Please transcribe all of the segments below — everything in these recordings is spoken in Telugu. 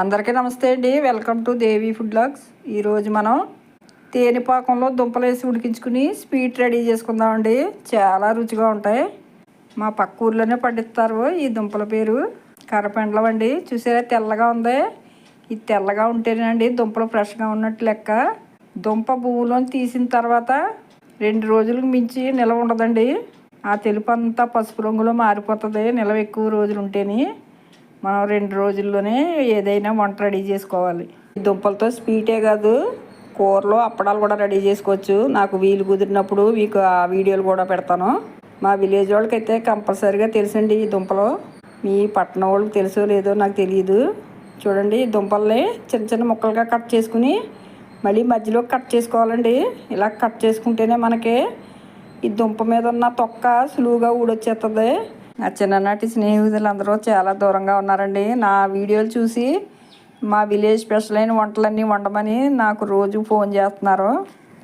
అందరికీ నమస్తే అండి. Welcome to Devi food blogs ఈరోజు మనం తేనె పాకంలో దుంపలు వేసి ఉడికించుకుని స్వీట్ రెడీ చేసుకుందామండి చాలా రుచిగా ఉంటాయి. మా పక్క ఊర్లోనే పండిస్తారు ఈ దుంపల పేరు. కర్రపెండలం అండి. చూసారా తెల్లగా ఉంది. ఇది తెల్లగా ఉంటేనండి దుంపలు ఫ్రెష్గా ఉన్నట్టు లెక్క. దుంప పువ్వులోని తీసిన తర్వాత రెండు రోజులకు మించి నిలవ ఉండదండి. ఆ తెలుపు అంతా పసుపు రంగులో మారిపోతుంది. నిలవ ఎక్కువ రోజులు ఉంటేనే. మనం రెండు రోజుల్లోనే ఏదైనా వంట రెడీ చేసుకోవాలి. ఈ దుంపలతో స్వీటే కాదు కూరలో అప్పడాలు కూడా రెడీ చేసుకోవచ్చు. నాకు వీలు కుదిరినప్పుడు మీకు ఆ వీడియోలు కూడా పెడతాను. మా విలేజ్ వాళ్ళకైతే కంపల్సరీగా తెలుసండి ఈ దుంపలు. మీ పట్టణం వాళ్ళకి తెలుసో లేదో నాకు తెలియదు. చూడండి ఈ దుంపల్ని చిన్న చిన్న ముక్కలుగా కట్ చేసుకుని మళ్ళీ మధ్యలో కట్ చేసుకోవాలండి. ఇలా కట్ చేసుకుంటేనే మనకి ఈ దుంప మీద ఉన్న తొక్క సులువుగా ఊడొచ్చేస్తుంది నా చిన్ననాటి స్నేహితులు అందరూ చాలా దూరంగా ఉన్నారండి. నా వీడియోలు చూసి మా విలేజ్ స్పెషల్ అయిన వంటలన్నీ వండమని నాకు రోజు ఫోన్ చేస్తున్నారు.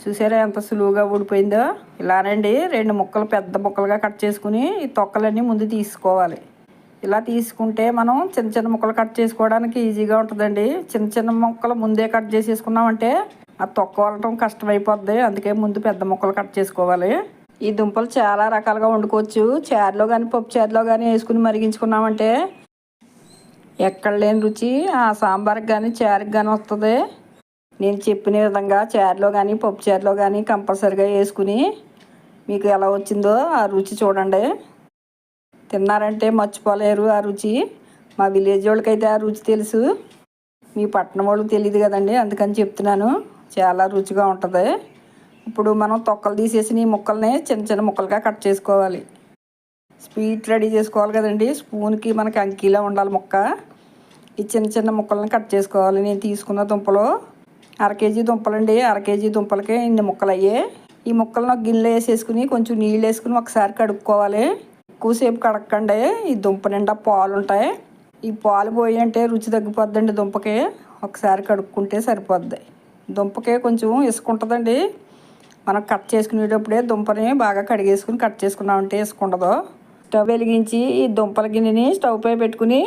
చూసారా ఎంత సులువుగా ఊడిపోయిందో? ఇలానండి రెండు ముక్కలు పెద్ద ముక్కలుగా కట్ చేసుకుని ఈ తొక్కలన్నీ ముందు తీసుకోవాలి. ఇలా తీసుకుంటే మనం చిన్న చిన్న ముక్కలు కట్ చేసుకోవడానికి ఈజీగా ఉంటుందండి. చిన్న చిన్న ముక్కలు ముందే కట్ చేసేసుకున్నామంటే ఆ తొక్క వలటం కష్టమైపోద్ది. అందుకే ముందు పెద్ద ముక్కలు కట్ చేసుకోవాలి. ఈ దుంపలు చాలా రకాలుగా వండుకోవచ్చు. చారులో కానీ పప్పు చారులో కానీ వేసుకుని మరిగించుకున్నామంటే ఎక్కడ లేని రుచి ఆ సాంబార్కి కానీ చారుకి కానీ వస్తుంది. నేను చెప్పిన విధంగా చారులో కానీ పప్పు చారులో కానీ కంపల్సరిగా వేసుకుని మీకు ఎలా వచ్చిందో ఆ రుచి చూడండి. తిన్నారంటే మర్చిపోలేరు ఆ రుచి. మా విలేజ్ వాళ్ళకైతే ఆ రుచి తెలుసు. మీ పట్టణం వాళ్ళకి తెలియదు కదండి అందుకని చెప్తున్నాను. చాలా రుచిగా ఉంటుంది. ఇప్పుడు మనం తొక్కలు తీసేసిన ఈ ముక్కల్ని చిన్న చిన్న ముక్కలుగా కట్ చేసుకోవాలి. స్వీట్ రెడీ చేసుకోవాలి కదండి. స్పూన్కి మనకి అంకీలా ఉండాలి ముక్క. ఈ చిన్న చిన్న ముక్కలను కట్ చేసుకోవాలి. నేను తీసుకున్న దుంపలు అర కేజీ దుంపలండి. అర కేజీ దుంపలకే ఇన్ని ముక్కలు అయ్యాయి ఈ ముక్కలను గిన్నెలో వేసేసుకుని కొంచెం నీళ్ళు వేసుకుని ఒకసారి కడుక్కోవాలి. ఎక్కువసేపు కడక్కండి. ఈ దుంప నిండా పాలు ఉంటాయి ఈ పాలు పోయి అంటే రుచి తగ్గిపోద్దండి దుంపకి. ఒకసారి కడుక్కుంటే సరిపోద్ది. దుంపకే కొంచెం ఇసుక ఉంటుందండి. మనం కట్ చేసుకునేటప్పుడే దుంపని బాగా కడిగేసుకుని కట్ చేసుకున్నామంటే వేసుకుండదు. స్టవ్ వెలిగించి ఈ దుంపల గిన్నెని స్టవ్ పై పెట్టుకుని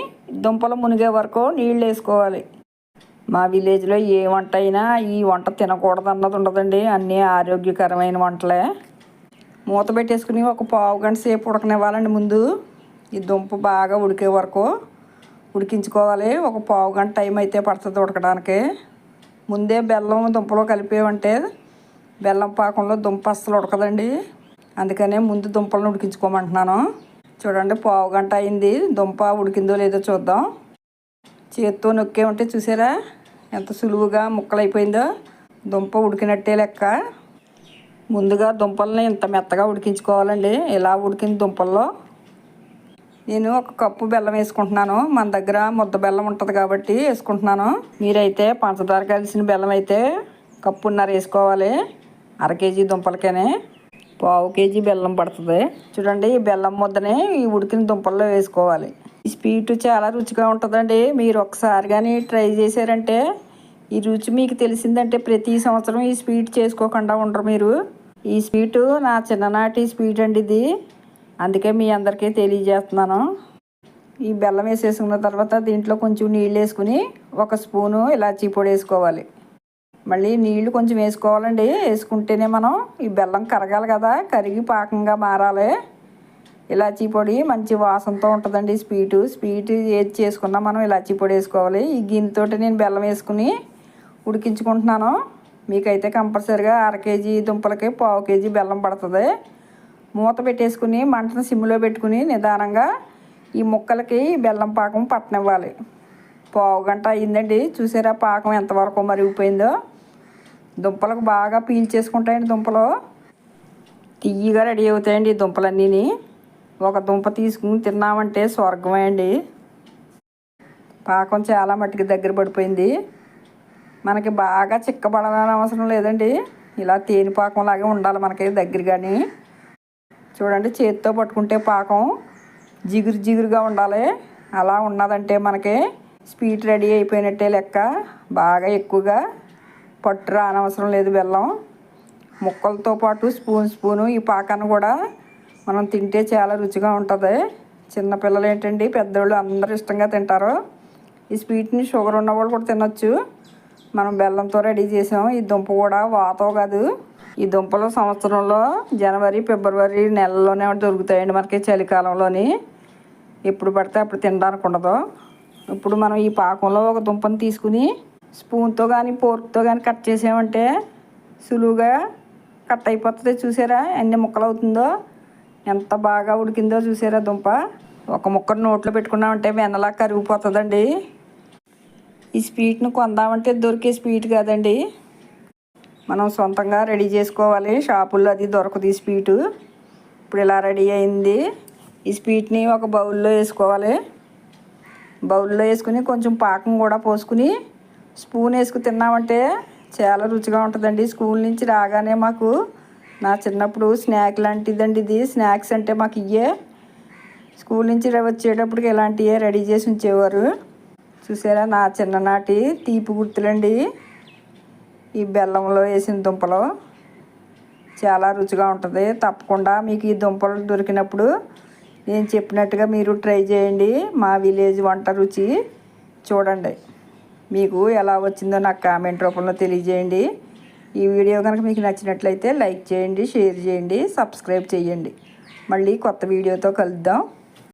దుంపలు మునిగే వరకు నీళ్ళు వేసుకోవాలి. మా విలేజ్లో ఏ వంట అయినా ఈ వంట తినకూడదు అన్నది ఉండదండి. అన్నీ ఆరోగ్యకరమైన వంటలే. మూత పెట్టేసుకుని ఒక పావు గంట సేపు ఉడకనివ్వాలండి ముందు. ఈ దుంప బాగా ఉడికే వరకు ఉడికించుకోవాలి. ఒక పావు గంట టైం అయితే పడుతుంది ఉడకడానికి. ముందే బెల్లం దుంపలో కలిపేవంటే బెల్లం పాకంలో దుంప అస్సలు ఉడకదండి. అందుకనే ముందు దుంపలను ఉడికించుకోమంటున్నాను. చూడండి పావు గంట అయింది. దుంప ఉడికిందో లేదో చూద్దాం. చేత్తో నొక్కే ఉంటే చూసారా? ఎంత సులువుగా ముక్కలైపోయిందో. దుంప ఉడికినట్టే లెక్క. ముందుగా దుంపల్ని ఇంత మెత్తగా ఉడికించుకోవాలండి. ఇలా ఉడికిన దుంపల్లో? నేను ఒక కప్పు బెల్లం వేసుకుంటున్నాను. మన దగ్గర ముద్ద బెల్లం ఉంటుంది కాబట్టి వేసుకుంటున్నాను. మీరైతే పంచదార కలిసిన బెల్లం అయితే కప్పున్నర వేసుకోవాలి. అర కేజీ దుంపలకేనే పావు కేజీ బెల్లం పడుతుంది. చూడండి ఈ బెల్లం ముద్దని ఈ ఉడికిన దుంపల్లో వేసుకోవాలి. ఈ స్వీట్ చాలా రుచిగా ఉంటుందండి. మీరు ఒకసారి కానీ ట్రై చేశారంటే ఈ రుచి మీకు తెలిసిందంటే ప్రతి సంవత్సరం ఈ స్వీట్ చేసుకోకుండా ఉండరు మీరు. ఈ స్వీటు నా చిన్ననాటి స్వీట్ అండి ఇది. అందుకే మీ అందరికీ తెలియజేస్తున్నాను. ఈ బెల్లం వేసేసుకున్న తర్వాత దీంట్లో కొంచెం నీళ్ళు వేసుకుని ఒక స్పూను ఇలాచీ పొడి వేసుకోవాలి. మళ్ళీ నీళ్ళు కొంచెం వేసుకోవాలండి. వేసుకుంటేనే మనం ఈ బెల్లం కరగాలి కదా కరిగి పాకంగా మారాలి. ఇలాచీ పొడి మంచి వాసనతో ఉంటుందండి స్వీటు. స్వీట్ ఏది చేసుకున్నా మనం ఇలాచీ పొడి వేసుకోవాలి. ఈ గిన్నెతోటి నేను బెల్లం వేసుకుని ఉడికించుకుంటున్నాను. మీకైతే కంపల్సరిగా అర కేజీ దుంపలకి పావు కేజీ బెల్లం పడుతుంది. మూత పెట్టేసుకుని మంటను సిమ్లో పెట్టుకుని నిదానంగా ఈ ముక్కలకి బెల్లం పాకం పట్టనివ్వాలి. పావు గంట అయిందండి. చూసారా పాకం ఎంతవరకు మరిగిపోయిందో. దుంపలకు బాగా పీల్చేసుకుంటాయండి దుంపలు. తియ్యగా రెడీ అవుతాయండి ఈ దుంపలన్నీ ఒక దుంప తీసుకుని తిన్నామంటే స్వర్గమే అండి. పాకం చాలా మట్టికి దగ్గర పడిపోయింది. మనకి బాగా చిక్కబడాలని అవసరం లేదండి. ఇలా తేనె పాకంలాగే ఉండాలి మనకి దగ్గర కానీ. చూడండి చేతితో పట్టుకుంటే పాకం జిగురు జిగురుగా ఉండాలి. అలా ఉన్నదంటే మనకి స్పీడ్ రెడీ అయిపోయినట్టే లెక్క. బాగా ఎక్కువగా పట్టు రానవసరం లేదు బెల్లం. ముక్కలతో పాటు స్పూన్ స్పూను. ఈ పాకాన్ని కూడా మనం తింటే చాలా రుచిగా ఉంటుంది. చిన్నపిల్లలు ఏంటండి పెద్దవాళ్ళు అందరూ ఇష్టంగా తింటారు. ఈ స్వీట్ని షుగర్ ఉన్నవాళ్ళు కూడా తినొచ్చు. మనం బెల్లంతో రెడీ చేసాం. ఈ దుంప కూడా వాతో కాదు. ఈ దుంపలు సంవత్సరంలో జనవరి ఫిబ్రవరి నెలలోనే దొరుకుతాయండి మనకి చలికాలంలోని. ఎప్పుడు పడితే అప్పుడు తినడానికి ఉండదు. ఇప్పుడు మనం ఈ పాకంలో ఒక దుంపను తీసుకుని స్పూన్తో కానీ పోర్క్తో కానీ కట్ చేసామంటే సులువుగా కట్ అయిపోతుంది. చూసారా ఎన్ని ముక్కలు అవుతుందో ఎంత బాగా ఉడికిందో చూసారా దుంప? ఒక ముక్కను నోట్లో పెట్టుకున్నామంటే వెన్నలా కరిగిపోతుందండి. ఈ స్వీట్ను కొందామంటే దొరికే స్వీట్ కాదండి. మనం సొంతంగా రెడీ చేసుకోవాలి. షాపుల్లో అది దొరకదు ఈ స్వీటు. ఇప్పుడు ఇలా రెడీ అయింది. ఈ స్వీట్ని ఒక బౌల్లో వేసుకోవాలి. బౌల్లో వేసుకుని కొంచెం పాకం కూడా పోసుకుని స్పూన్ వేసుకు తిన్నామంటే చాలా రుచిగా ఉంటుందండి. స్కూల్ నుంచి రాగానే మాకు నా చిన్నప్పుడు స్నాక్ లాంటిదండి ఇది. స్నాక్స్ అంటే మాకు ఇయ్యే. స్కూల్ నుంచి వచ్చేటప్పటికి ఇలాంటివే రెడీ చేసి ఉంచేవారు. చూసారా నా చిన్ననాటి తీపి గుర్తులండి. ఈ బెల్లంలో వేసిన దుంపలు చాలా రుచిగా ఉంటుంది. తప్పకుండా మీకు ఈ దుంపలు దొరికినప్పుడు నేను చెప్పినట్టుగా మీరు ట్రై చేయండి. మా విలేజ్ వంట రుచి చూడండి. మీకు ఎలా వచ్చిందో నాకు కామెంట్ రూపంలో తెలియజేయండి. ఈ వీడియో కనుక మీకు నచ్చినట్లయితే లైక్ చేయండి షేర్ చేయండి సబ్స్క్రైబ్ చేయండి. మళ్ళీ కొత్త వీడియోతో కలుద్దాం.